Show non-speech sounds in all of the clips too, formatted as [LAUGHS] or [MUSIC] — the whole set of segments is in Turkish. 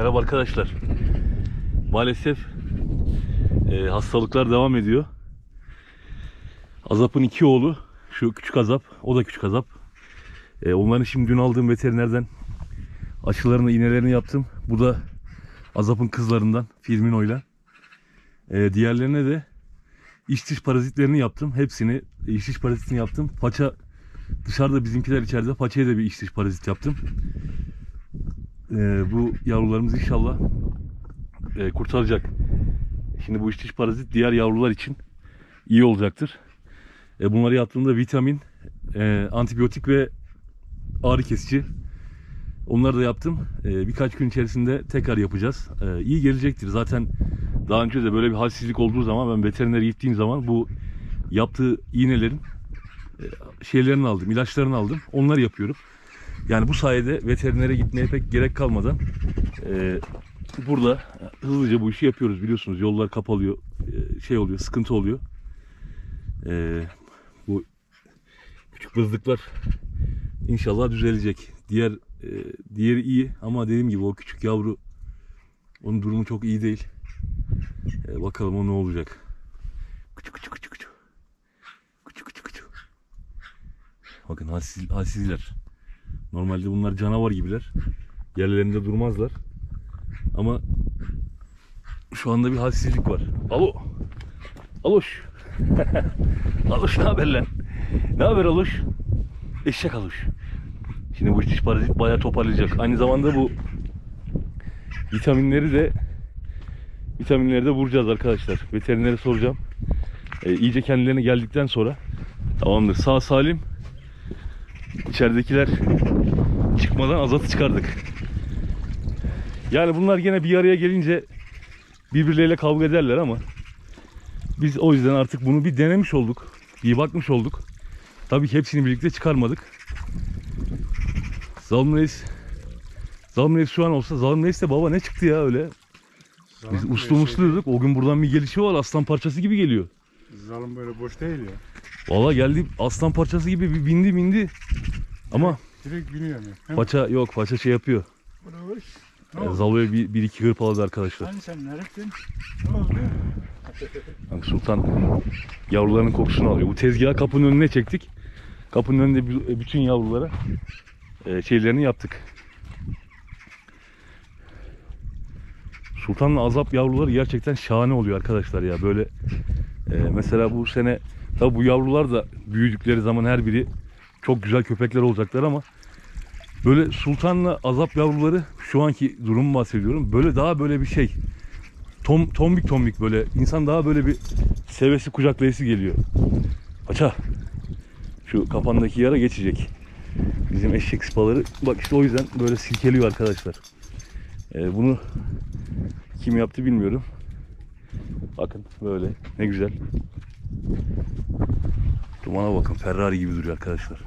Merhaba arkadaşlar. Maalesef e, hastalıklar devam ediyor. Azap'ın iki oğlu, şu küçük Azap, o da küçük Azap. E, onların şimdi dün aldığım veterinerden aşılarını, iğnelerini yaptım. Bu da Azap'ın kızlarından, Firmino'yla. E, diğerlerine de iç dış parazitlerini yaptım. Hepsini iç dış parazitini yaptım. Paça dışarıda bizimkiler içeride. Paçaya da bir iç dış parazit yaptım. Ee, bu yavrularımız inşallah e, kurtaracak. Şimdi bu dış parazit diğer yavrular için iyi olacaktır. E, bunları yaptığımda vitamin, e, antibiyotik ve ağrı kesici. Onları da yaptım. E, birkaç gün içerisinde tekrar yapacağız. E, iyi gelecektir. Zaten daha önce de böyle bir halsizlik olduğu zaman ben veterinere gittiğim zaman bu yaptığı iğnelerin e, şeylerini aldım, ilaçlarını aldım. Onları yapıyorum. Yani bu sayede veterinere gitmeye pek gerek kalmadan e, burada hızlıca bu işi yapıyoruz biliyorsunuz. Yollar kapalıyor, e, şey oluyor, sıkıntı oluyor. E, bu küçük bızlıklar inşallah düzelecek. Diğer e, diğeri iyi ama dediğim gibi o küçük yavru onun durumu çok iyi değil. E, bakalım o ne olacak. Küçük küçük küçük küçük. Küçük küçük küçük. Bakın halsiz, halsizler. Normalde bunlar canavar gibiler. Yerlerinde durmazlar. Ama şu anda bir halsizlik var. Alo. Aloş. [LAUGHS] Aloş ne haber lan? Ne haber Aloş? Eşek Aloş. Şimdi bu diş parazit bayağı toparlayacak. Aynı zamanda bu vitaminleri de vitaminleri de vuracağız arkadaşlar. Veterinere soracağım. E, iyice kendilerine geldikten sonra tamamdır. Sağ salim içeridekiler çıkmadan azatı çıkardık. Yani bunlar gene bir araya gelince birbirleriyle kavga ederler ama biz o yüzden artık bunu bir denemiş olduk. Bir bakmış olduk. Tabii ki hepsini birlikte çıkarmadık. Zalim Reis Zalim Reis şu an olsa Zalim Reis de baba ne çıktı ya öyle. Biz Zalim uslu musluyorduk. O gün buradan bir gelişi var. Aslan parçası gibi geliyor. şey- Zalim böyle boş değil ya. Valla geldi aslan parçası gibi bir bindi bindi. Ama Direkt biniyor yani. Hem paça yok paça şey yapıyor. Bravo. Ne E, oldu? Zalo'ya bir, bir iki hırpaladı arkadaşlar. Hani sen neredesin? Ne oldu? Bak Sultan yavrularının kokusunu alıyor. Bu tezgahı kapının önüne çektik. Kapının önünde b- bütün yavrulara e, şeylerini yaptık. Sultan'la Azap yavruları gerçekten şahane oluyor arkadaşlar ya. Böyle e, mesela bu sene tabi bu yavrular da büyüdükleri zaman her biri çok güzel köpekler olacaklar ama böyle Sultan'la Azap yavruları şu anki durumu bahsediyorum. Böyle daha böyle bir şey tom, tombik tombik böyle insan daha böyle bir sevesi kucaklayısı geliyor. Paça şu kafandaki yara geçecek. Bizim eşek sıpaları bak işte o yüzden böyle silkeliyor arkadaşlar. Ee, bunu kim yaptı bilmiyorum. Bakın böyle ne güzel. Dumana bakın Ferrari gibi duruyor arkadaşlar.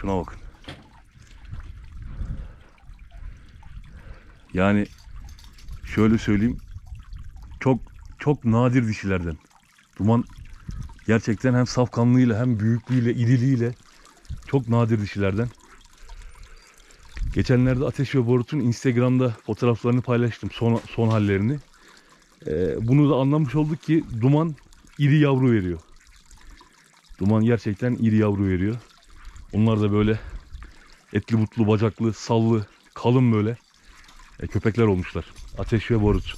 Şuna bakın. Yani şöyle söyleyeyim çok çok nadir dişilerden. Duman gerçekten hem safkanlığıyla hem büyüklüğüyle, iriliğiyle çok nadir dişilerden. Geçenlerde Ateş ve Borut'un Instagram'da fotoğraflarını paylaştım. Son, son hallerini. Ee, bunu da anlamış olduk ki Duman iri yavru veriyor. Duman gerçekten iri yavru veriyor. Onlar da böyle etli butlu, bacaklı, sallı, kalın böyle e, köpekler olmuşlar. Ateş ve Borut.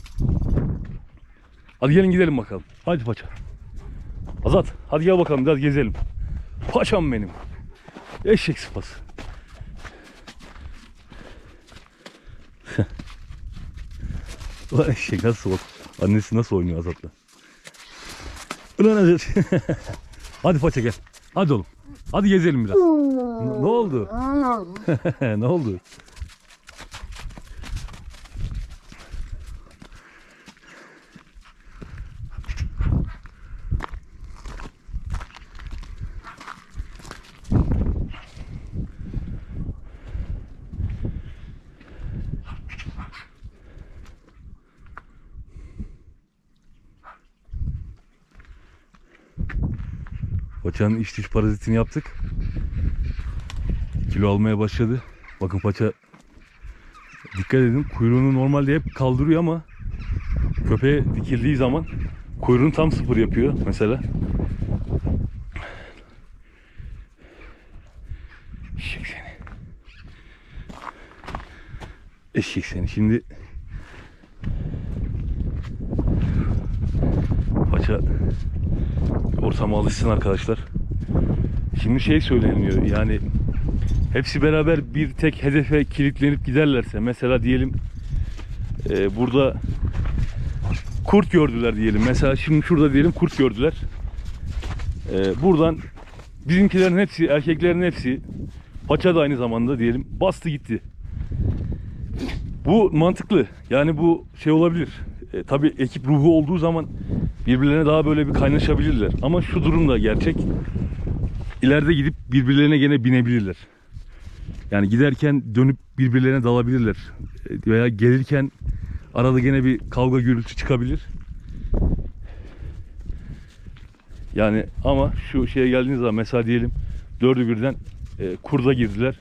Hadi gelin gidelim bakalım. Hadi paça. Azat hadi gel bakalım biraz gezelim. Paçam benim. Eşek sıpası. [LAUGHS] Ulan eşek nasıl. Annesi nasıl oynuyor Azat'la. Ulan Azat. hadi [LAUGHS] paça gel. Hadi oğlum. Hadi gezelim biraz. Ne, ne oldu? ne oldu? [LAUGHS] Paçanın iç dış parazitini yaptık. Kilo almaya başladı. Bakın paça Dikkat edin kuyruğunu normalde hep kaldırıyor ama köpeğe dikildiği zaman kuyruğunu tam sıfır yapıyor mesela. Eşek seni. Eşek seni. Şimdi paça ortama alışsın arkadaşlar. Şimdi şey söyleniyor yani hepsi beraber bir tek hedefe kilitlenip giderlerse mesela diyelim e, burada kurt gördüler diyelim. Mesela şimdi şurada diyelim kurt gördüler. E, buradan bizimkilerin hepsi, erkeklerin hepsi paça da aynı zamanda diyelim bastı gitti. Bu mantıklı. Yani bu şey olabilir. E, tabii ekip ruhu olduğu zaman birbirlerine daha böyle bir kaynaşabilirler. Ama şu durum da gerçek. İleride gidip birbirlerine gene binebilirler. Yani giderken dönüp birbirlerine dalabilirler. E, Veya gelirken arada gene bir kavga gürültü çıkabilir. Yani ama şu şeye geldiğiniz zaman mesela diyelim dördü birden e, kurda girdiler.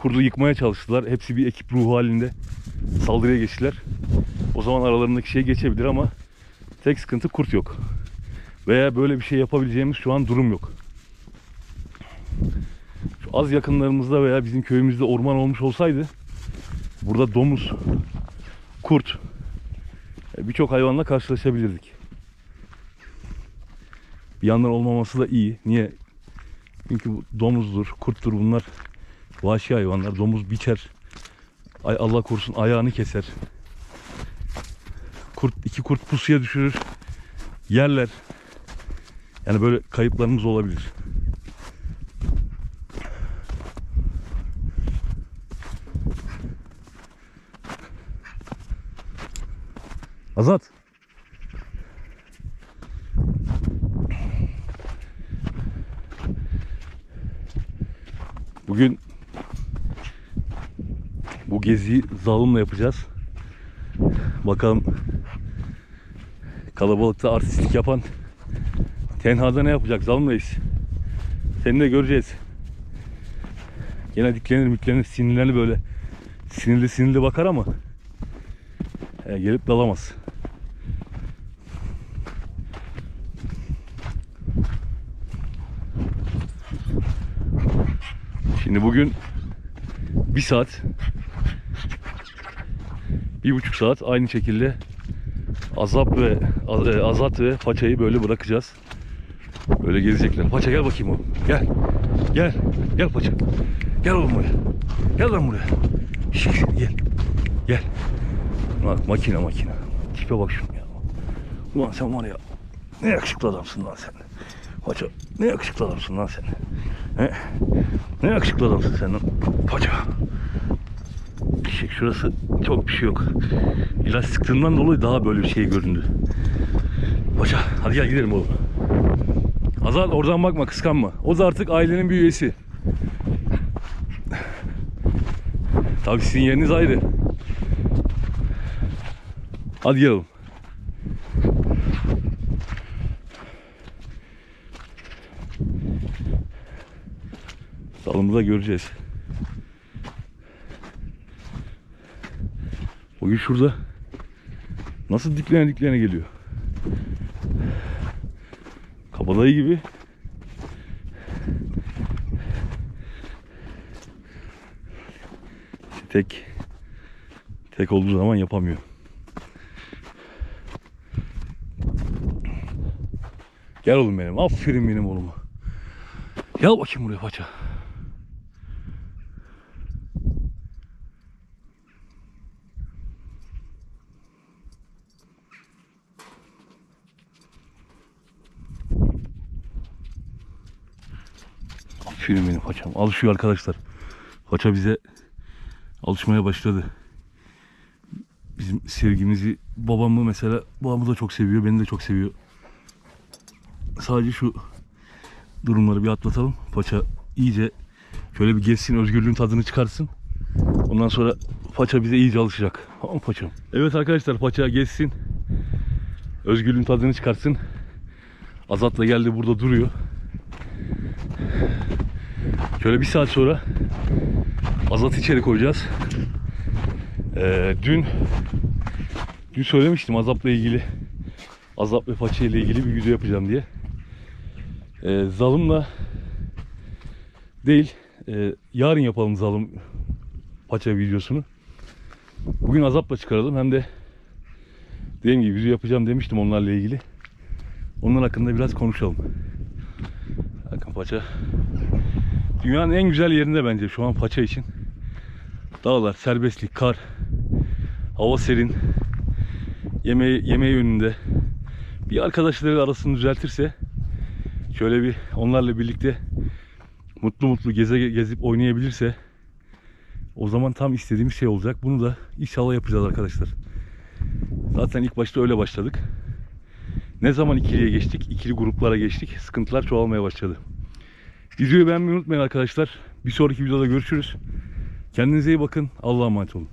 Kurdu yıkmaya çalıştılar. Hepsi bir ekip ruhu halinde saldırıya geçtiler. O zaman aralarındaki şey geçebilir ama tek sıkıntı kurt yok. Veya böyle bir şey yapabileceğimiz şu an durum yok. Şu az yakınlarımızda veya bizim köyümüzde orman olmuş olsaydı burada domuz, kurt e, birçok hayvanla karşılaşabilirdik. Bir yandan olmaması da iyi. Niye? Çünkü domuzdur, kurttur bunlar vahşi hayvanlar. Domuz biçer. Ay Allah korusun ayağını keser. Kurt iki kurt pusuya düşürür. Yerler. Yani böyle kayıplarımız olabilir. Azat. Bugün bu geziyi zalimle yapacağız. Bakalım kalabalıkta artistlik yapan tenhada ne yapacak zalimleyiz. Seni de göreceğiz. Gene diklenir müklenir sinirlerini böyle sinirli sinirli bakar ama e, gelip dalamaz. Şimdi bugün bir saat bir buçuk saat aynı şekilde azap ve e, azat ve paçayı böyle bırakacağız. Böyle gezecekler. Paça gel bakayım oğlum. Gel. Gel. Gel paça. Gel oğlum buraya. Gel lan buraya. Şişt, gel. Gel. Bak makine makine. Tipe bak şunu ya. Ulan sen var ya. Ne yakışıklı adamsın lan sen. Paça. Ne yakışıklı adamsın lan sen. He? Ne yakışıklı adamsın sen lan. Paça. Şişek şurası çok bir şey yok. İlaç sıktığından dolayı daha böyle bir şey göründü. Paça hadi gel gidelim oğlum. Azat oradan bakma kıskanma. O da artık ailenin bir üyesi. Tabii sizin yeriniz ayrı. Hadi gel oğlum. Salımızda göreceğiz. Bugün şurada nasıl diklene diklene geliyor. Kabadayı gibi. Tek tek olduğu zaman yapamıyor. Gel oğlum benim. Aferin benim oğluma. Gel bakayım buraya paça. Aferin benim paçam. Alışıyor arkadaşlar. Paça bize alışmaya başladı. Bizim sevgimizi babamı mesela babamı da çok seviyor. Beni de çok seviyor. Sadece şu durumları bir atlatalım. Paça iyice şöyle bir gezsin, özgürlüğün tadını çıkarsın. Ondan sonra paça bize iyice alışacak. Tamam paçam? Evet arkadaşlar paça gezsin. Özgürlüğün tadını çıkarsın. Azat'la geldi burada duruyor. Şöyle bir saat sonra Azat'ı içeri koyacağız. Ee, dün dün söylemiştim azapla ilgili azap ve paça ile ilgili bir video yapacağım diye. Ee, zalımla değil e, yarın yapalım zalım paça videosunu. Bugün azapla çıkaralım hem de dediğim gibi video yapacağım demiştim onlarla ilgili. Onlar hakkında biraz konuşalım. Bakın paça dünyanın en güzel yerinde bence şu an paça için. Dağlar, serbestlik, kar, hava serin, yemeği, yemeği önünde. Bir arkadaşları arasını düzeltirse şöyle bir onlarla birlikte mutlu mutlu geze gezip oynayabilirse o zaman tam istediğimiz şey olacak. Bunu da inşallah yapacağız arkadaşlar. Zaten ilk başta öyle başladık. Ne zaman ikiliye geçtik, ikili gruplara geçtik, sıkıntılar çoğalmaya başladı. Videoyu beğenmeyi unutmayın arkadaşlar. Bir sonraki videoda görüşürüz. Kendinize iyi bakın. Allah'a emanet olun.